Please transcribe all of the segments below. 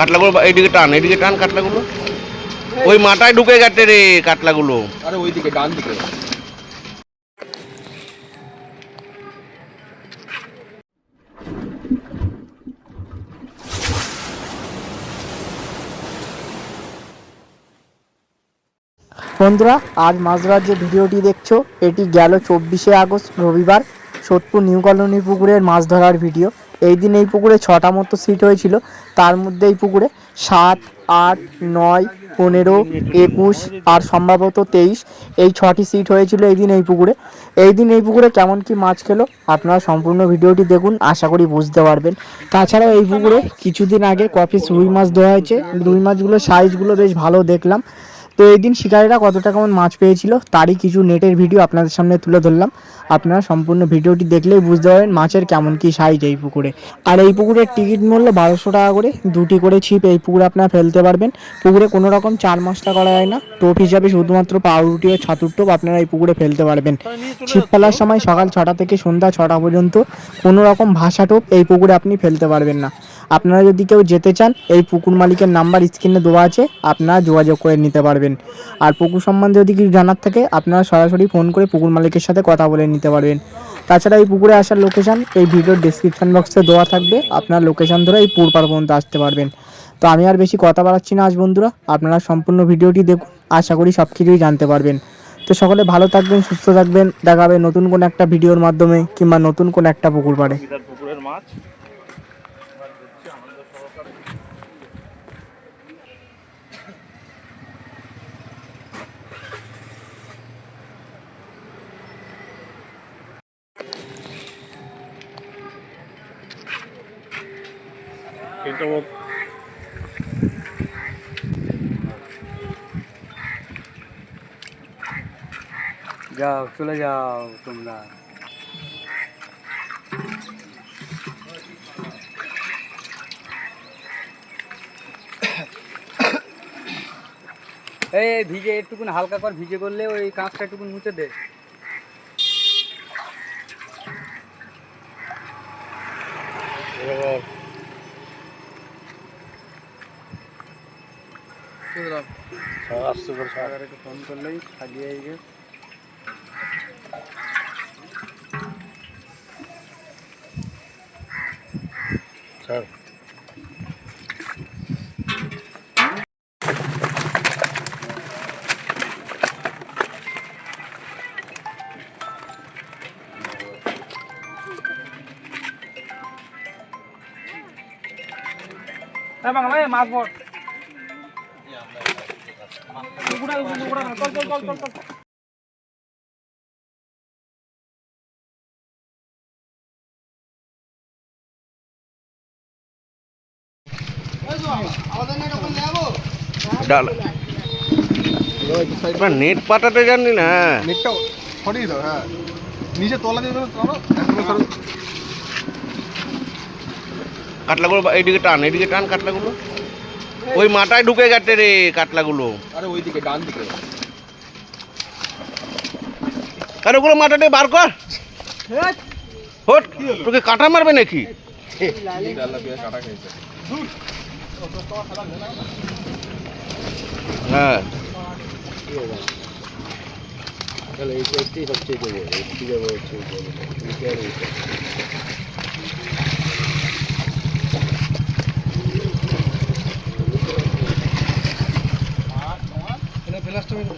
কাতলাগুলো বা- এইদিকে টান এইদিকে টান কাটলাগুলো ওই মাথায় ঢুকে গেছে রে কাটলাগুলো আরে ওইদিকে ডান দিকে। বন্ধুরা আজ মাঝরাত যে ভিডিওটি দেখছ। এটি গেল চব্বিশে আগস্ট রবিবার। সোদপুর নিউ কলোনি পুকুরের মাছ ধরার ভিডিও। এই দিন এই পুকুরে ছটা মতো সিট হয়েছিল। তার মধ্যে এই পুকুরে সাত, আট, নয়, পনেরো, একুশ আর সম্ভবত তেইশ এই ছটি সিট হয়েছিল এই দিন এই পুকুরে। এই দিন এই পুকুরে কেমন কি মাছ খেলো আপনারা সম্পূর্ণ ভিডিওটি দেখুন, আশা করি বুঝতে পারবেন। তাছাড়াও এই পুকুরে কিছুদিন আগে কফি রুই মাছ দেওয়া হয়েছে। রুই মাছগুলোর সাইজগুলো বেশ ভালো দেখলাম। তো এই দিন শিকারীরা কতটা কেমন মাছ পেয়েছিল তারই কিছু নেটের ভিডিও আপনাদের সামনে তুলে ধরলাম। আপনারা সম্পূর্ণ ভিডিওটি দেখলেই বুঝতে পারবেন মাছের কেমন কি সাইজ এই পুকুরে। আর এই পুকুরের টিকিট মূল্য বারোশো টাকা করে, দুটি করে ছিপ এই পুকুরে আপনারা ফেলতে পারবেন। পুকুরে কোনো রকম চার মশলা করা যায় না। টোপ হিসাবে শুধুমাত্র পাউরুটি ও ছাতুর টোপ আপনারা এই পুকুরে ফেলতে পারবেন। ছিপ ফেলার সময় সকাল ছটা থেকে সন্ধ্যা ছটা পর্যন্ত কোনো রকম ভাষা টোপ এই পুকুরে আপনি ফেলতে পারবেন না। আপনারা যদি কেউ যেতে চান, এই পুকুর মালিকের নাম্বার স্ক্রিনে দেওয়া আছে, আপনারা যোগাযোগ করে নিতে পারবেন। আর পুকুর সম্বন্ধে যদি কিছু জানার থাকে, আপনারা সরাসরি ফোন করে পুকুর মালিকের সাথে কথা বলে নিতে পারবেন। তাছাড়া এই পুকুরে আসার লোকেশন এই ভিডিওর ডিসক্রিপশন বক্সে দেওয়া থাকবে। আপনার লোকেশন ধরে এই পুরপার পর্যন্ত আসতে পারবেন। তো আমি আর বেশি কথা বাড়াচ্ছি না আজ, বন্ধুরা। আপনারা সম্পূর্ণ ভিডিওটি দেখুন। আশা করি সব কিছুই জানতে পারবেন। তো সকলে ভালো থাকবেন, সুস্থ থাকবেন। দেখা হবে নতুন কোন একটা ভিডিওর মাধ্যমে কিংবা নতুন কোন একটা পুকুর পাড়ে। পুকুরের মাছ। কিন্তু যাও, চলে যাও তোমরা। এই ভিজে, একটুকুন হালকা কর, ভিজে করলে ওই কাঁচটা একটুকুন মুছে দে। ফোন করলেই সাজিয়ে গিয়ে স্যার বাংলা মাছ বট ডাল। নেট পাতাতে জানি না নেটটা সরিয়ে দাও হ্যাঁ। নিচে তলা দিয়ে দেবে চলো একদম সরো। বা- এইদিকে টান এইদিকে টান কাতলাগুলো ওই মাথায় ঢুকে গেছে রে কাতলাগুলো। আরে ওইদিকে ডান দিকে আর ওগুলো মাথাতে বার কর। হোট। তোকে কাঁটা মারবে নাকি? হ্যাঁ। তাহলে এই একটি সবচেয়ে দেবো একটি দেবো।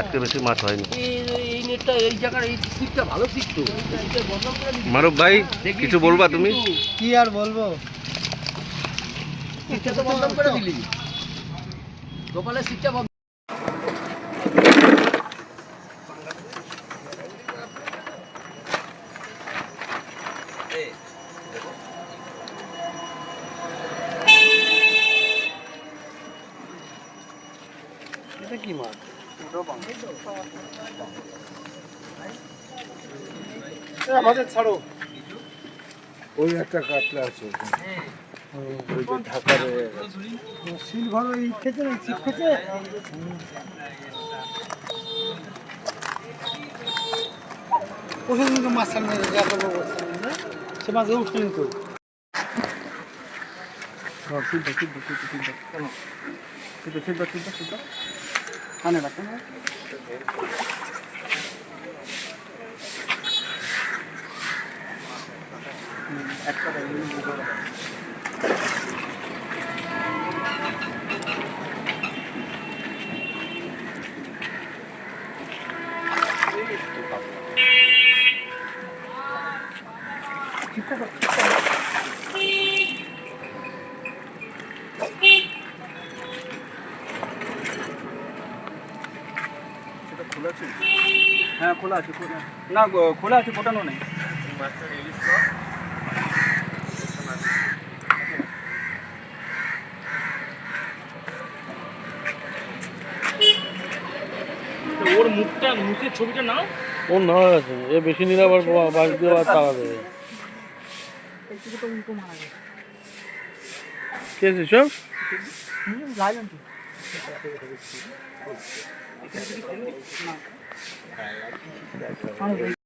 আজকে বেশি মাছ হয়নি। এই এই নেটটা এই জায়গার এই সিটটা ভালো সিট তো। মারুফ ভাই কিছু বলবা তুমি? কি আর বলব? সিটটা তো বন্ধ করে দিলি। গোপালের সিটটা বন্ধ ওই একটা কাটলা আছে ওই যে মাছ সামনে সে মাছ উঠে নিত ঠিক আছে ঠিক আছে ঠিক আছে ঠিক আছে 안에 갖다 놓 একটা Thank you. আছে? হ্যাঁ খোলা আছে খোলা না খোলা আছে ফোটানো নেই। মাছটা ওর মুখটা মুখের ছবিটা নাও। ওর না আছে এ বেশি নিলে আবার বাস দিয়ে আবার তাড়া দেবে কে আছে সব? লাইলেন তো। না